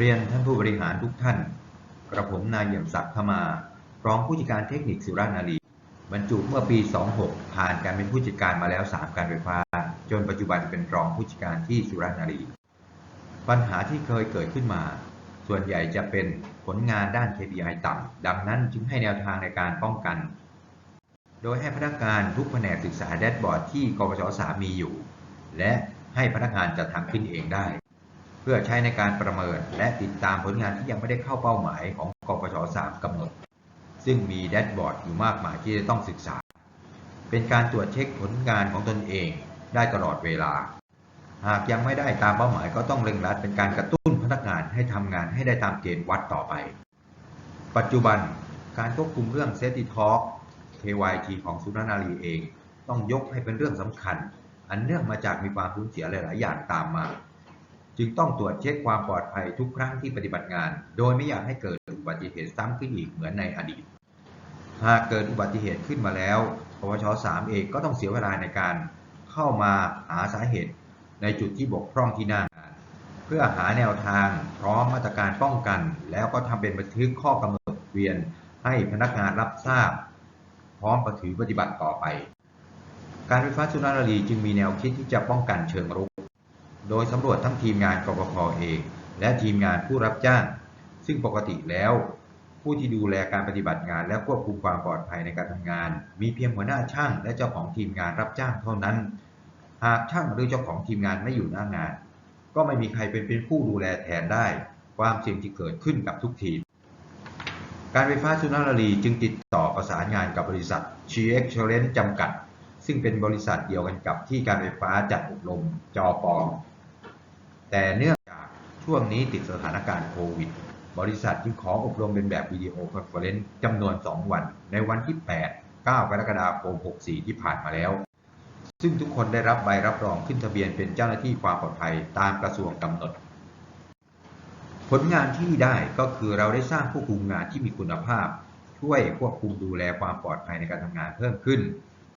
เรียนท่านผู้บริหารทุกท่าน กระผมนายเยี่ยมศักดิ์ขมารองผู้จัดการเทคนิคสุรานารีบรรจุเมื่อปี 26 ผ่านการเป็นผู้จัดการมาแล้ว 3 การไฟฟ้า จนปัจจุบันเป็นรองผู้จัดการที่สุรานารี ปัญหาที่เคยเกิดขึ้นมา ส่วนใหญ่จะเป็นผลงานด้าน KPI ต่ำ ดังนั้นจึงให้แนวทางในการป้องกัน โดยให้พนักงานทุกแผนกศึกษาแดชบอร์ดที่กปช3มีอยู่ และให้พนักงานจะทำขึ้นเองได้ พื่อใช้ในการประเมิน และติดตามผลงานที่ยังไม่ได้เข้าเป้าหมายของกปช3กำหนด ซึ่งมีแดชบอร์ดอยู่มากมายที่จะต้องศึกษา เป็นการตรวจเช็คผลงานของตนเองได้ตลอดเวลา หากยังไม่ได้ตามเป้าหมายก็ต้องเร่งรัดเป็นการกระตุ้นพนักงานให้ทำงานให้ได้ตามเกณฑ์วัดต่อไป ปัจจุบันการควบคุมเรื่อง Safety Talk KYT ของสุนทรนารีเอง ต้องยกให้เป็นเรื่องสำคัญ อันเนื่องมาจากมีความสูญเสียหลาย ๆ อย่างตามมา จึงต้องตรวจเช็คความปลอดภัยทุกครั้งที่ปฏิบัติงาน โดยไม่อยากให้เกิดอุบัติเหตุซ้ำขึ้นอีกเหมือนในอดีต หากเกิดอุบัติเหตุขึ้นมาแล้วปวช 3 เองก็ต้องเสียเวลาในการเข้ามาหาสาเหตุ ในจุดที่บกพร่องที่หน้างาน เพื่อหาแนวทางพร้อมมาตรการป้องกัน แล้วก็ทำเป็นบันทึกข้อกำหนดเวียน ให้พนักงานรับทราบ พร้อมปฏิบัติปฏิบัติต่อไป การไฟฟ้าสุนารีจึงมีแนวคิดที่จะป้องกันเชิงรุก โดยสำรวจทั้งทีมงานกปพเอง และทีมงานผู้รับจ้าง ซึ่งปกติแล้ว ผู้ที่ดูแลการปฏิบัติงาน และควบคุมความปลอดภัยในการทำงาน มีเพียงหัวหน้าช่าง และเจ้าของทีมงานรับจ้างเท่านั้น หากช่างหรือเจ้าของทีมงานไม่อยู่หน้างาน ก็ไม่มีใครเป็นเป็นผู้ดูแลแทนได้ ความเสี่ยงที่เกิดขึ้นกับทุกทีม การไฟฟ้าสุนทรีจึงติดต่อประสานงานกับบริษัท g x c h a l e n c e จำกัดซึ่งเป็นบริษัทเดียวกันกับที่การไฟฟ้าจัดอบรมจอปอ แต่เนื่องจากช่วงนี้ติดสถานการณ์โควิด บริษัทจึงขออบรมเป็นแบบวิดีโอคอนเฟอเรนซ์จำนวน 2 วัน ในวันที่ 8 9 กรกฎาคม 64 ที่ผ่านมาแล้ว ซึ่งทุกคนได้รับใบรับรองขึ้นทะเบียนเป็นเจ้าหน้าที่ความปลอดภัยตามกระทรวงกำหนด ผลงานที่ได้ก็คือเราได้สร้างผู้คุมงานที่มีคุณภาพ ช่วยควบคุมดูแลความปลอดภัยในการทำงานเพิ่มขึ้น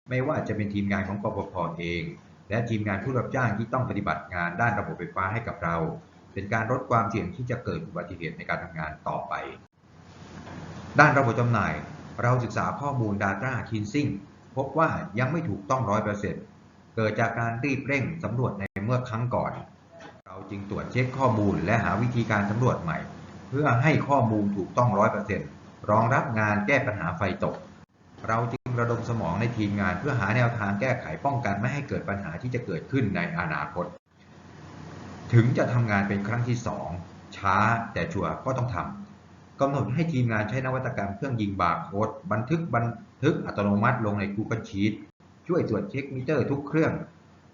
ไม่ว่าจะเป็นทีมงานของกปพเอง และทีมงานผู้รับจ้างที่ต้องปฏิบัติงานด้านระบบไฟฟ้าให้กับเรา เป็นการลดความเสี่ยงที่จะเกิดอุบัติเหตุในการทำงานต่อไป ด้านระบบจำหน่าย เราศึกษาข้อมูล Data Cleansing พบว่ายังไม่ถูกต้อง 100%เกิดจากการรีบเร่งสำรวจในเมื่อครั้งก่อน เราจึงตรวจเช็คข้อมูลและหาวิธีการสำรวจใหม่ เพื่อให้ข้อมูลถูกต้อง 100%รองรับงานแก้ปัญหาไฟตก เราจ ระดมสมองในทีมงาน เพื่อหาแนวทางแก้ไขป้องกันไม่ให้เกิดปัญหาที่จะเกิดขึ้นในอนาคต ถึงจะทำงานเป็นครั้งที่ 2 ช้าแต่ชัวร์ก็ต้องทำกำหนดให้ทีมงานใช้นวัตกรรมเครื่องยิงบาร์โค้ดบันทึกบันทึกอัตโนมัติลงใน Google Sheet ช่วยตรวจเช็คมิเตอร์ทุกเครื่อง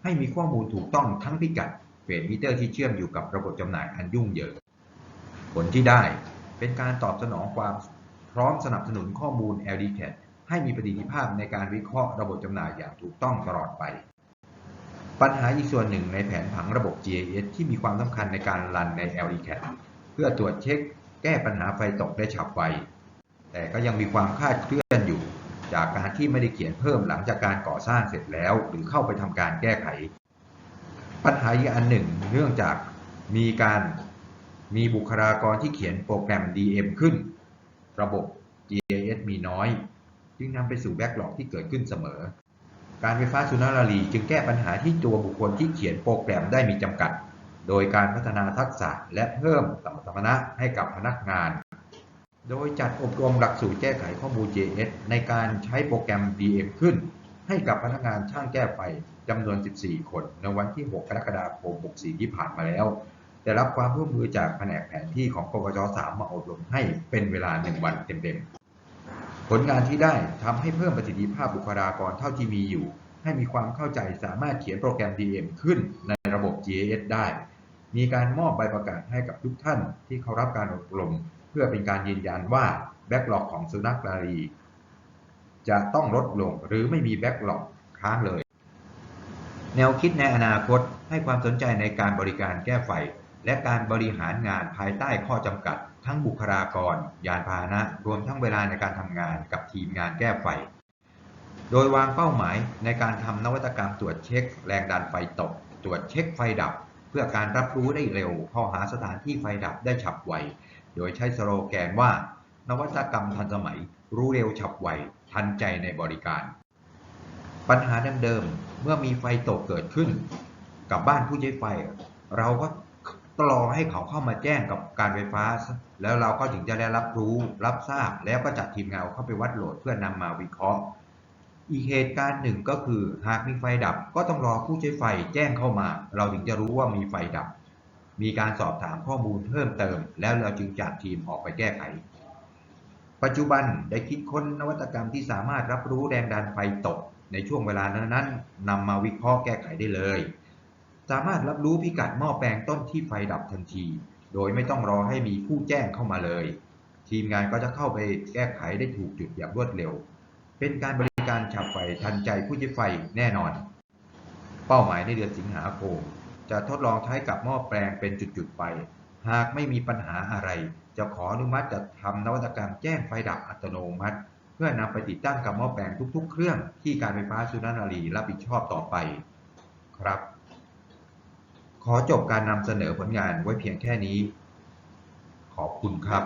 ให้มีข้อมูลถูกต้องทั้งพิกัดเฟสมิเตอร์ที่เชื่อมอยู่กับระบบจำหน่ายอันยุ่งเหยิงผลที่ได้เป็นการตอบสนองความพร้อมสนับสนุนข้อมูล LDCAT ให้มีประสิทธิภาพในการวิเคราะห์ระบบจำหน่ายอย่างถูกต้องตลอดไป ปัญหาอีกส่วนหนึ่งในแผนผังระบบ GIS ที่มีความสำคัญในการรันใน LDCAT เพื่อตรวจเช็ค แก้ปัญหาไฟตกได้ฉับไว แต่ก็ยังมีความคลาดเคลื่อนอยู่ จากการที่ไม่ได้เขียนเพิ่มหลังจากการก่อสร้างเสร็จแล้ว หรือเข้าไปทำการแก้ไข ปัญหาอีกอันหนึ่ง เนื่องจากมีการมีบุคลากรที่เขียนโปรแกรม DM ขึ้น ระบบ GIS มีน้อย จึงนำไปสู่แบ็กหลอกที่เกิดขึ้นเสมอ การไฟฟ้าสุนทรรีจึงแก้ปัญหาที่ตัวบุคคลที่เขียนโปรแกรมได้มีจำกัด โดยการพัฒนาทักษะและเพิ่มสมรรถนะให้กับพนักงาน โดยจัดอบรมหลักสูตรแก้ไขข้อมูล JS ในการใช้โปรแกรม DM ขึ้น ให้กับพนักงานช่างแก้ไฟจำนวน 14 คนในวันที่ 6 กรกฎาคม 64 ที่ผ่านมาแล้วได้รับความร่วมมือจากแผนกแผนที่ของปปช3มาอบรมให้เป็นเวลา 1 วันเต็มๆ ผลงานที่ได้ทำให้เพิ่มประสิทธิภาพบุคลากรเท่าที่มีอยู่ ให้มีความเข้าใจสามารถเขียนโปรแกรม DM ขึ้นในระบบ GIS ได้ มีการมอบใบประกาศให้กับทุกท่านที่เขารับการอบรม เพื่อเป็นการยืนยันว่าแบ็กหลอกของสุนัขนารีจะต้องลดลงหรือไม่มีแบ็กหลอกค้างเลย แนวคิดในอนาคตให้ความสนใจในการบริการแก้ไฟ และการบริหารงานภายใต้ข้อจำกัด ทั้งบุคลากร ยานพาหนะ รวมทั้งเวลาในการทำงานกับทีมงานแก้ไฟ โดยวางเป้าหมายในการทำนวัตกรรมตรวจเช็ค แรงดันไฟตก ตรวจเช็คไฟดับพพื่อการรับรู้ได้เร็ว เข้าหาสถานที่ไฟดับได้ฉับไว โดยใช้สโลแกนว่า นวัตกรรมทันสมัย รู้เร็วฉับไว ทันใจในบริการ ปัญหาเดิมๆเมื่อมีไฟตกเกิดขึ้น กับบ้านผู้ใช้ไฟ เราก็ รอให้เขาเข้ามาแจ้งกับการไฟฟ้า แล้วเราก็ถึงจะได้รับรู้รับทราบ แล้วก็จัดทีมงานเข้าไปวัดโหลดเพื่อนำมาวิเคราะห์ อีกเหตุการณ์หนึ่งก็คือ หากมีไฟดับก็ต้องรอผู้ใช้ไฟแจ้งเข้ามา เราถึงจะรู้ว่ามีไฟดับ มีการสอบถามข้อมูลเพิ่มเติม แล้วเราจึงจัดทีมออกไปแก้ไข ปัจจุบันได้คิดค้นนวัตกรรมที่สามารถรับรู้แรงดันไฟตก ในช่วงเวลานั้นๆนำมาวิเคราะห์แก้ไขได้เลย สามารถรับรู้พิกัดหม้อแปลงต้นที่ไฟดับทันที โดยไม่ต้องรอให้มีผู้แจ้งเข้ามาเลย ทีมงานก็จะเข้าไปแก้ไขได้ถูกจุดอย่างรวดเร็ว เป็นการบริการฉับไฟทันใจผู้ใช้ไฟแน่นอน เป้าหมายในเดือนสิงหาคมจะทดลองใช้กับหม้อแปลงเป็นจุดๆไป หากไม่มีปัญหาอะไร จะขออนุมัติจัดทำนวัตกรรมแจ้งไฟดับอัตโนมัติ เพื่อนำไปติดตั้งกับหม้อแปลงทุกๆ เครื่องที่การไฟฟ้าสุรานารีรับผิดชอบต่อไป ครับ ขอจบการนำเสนอผลงานไว้เพียงแค่นี้ ขอบคุณครับ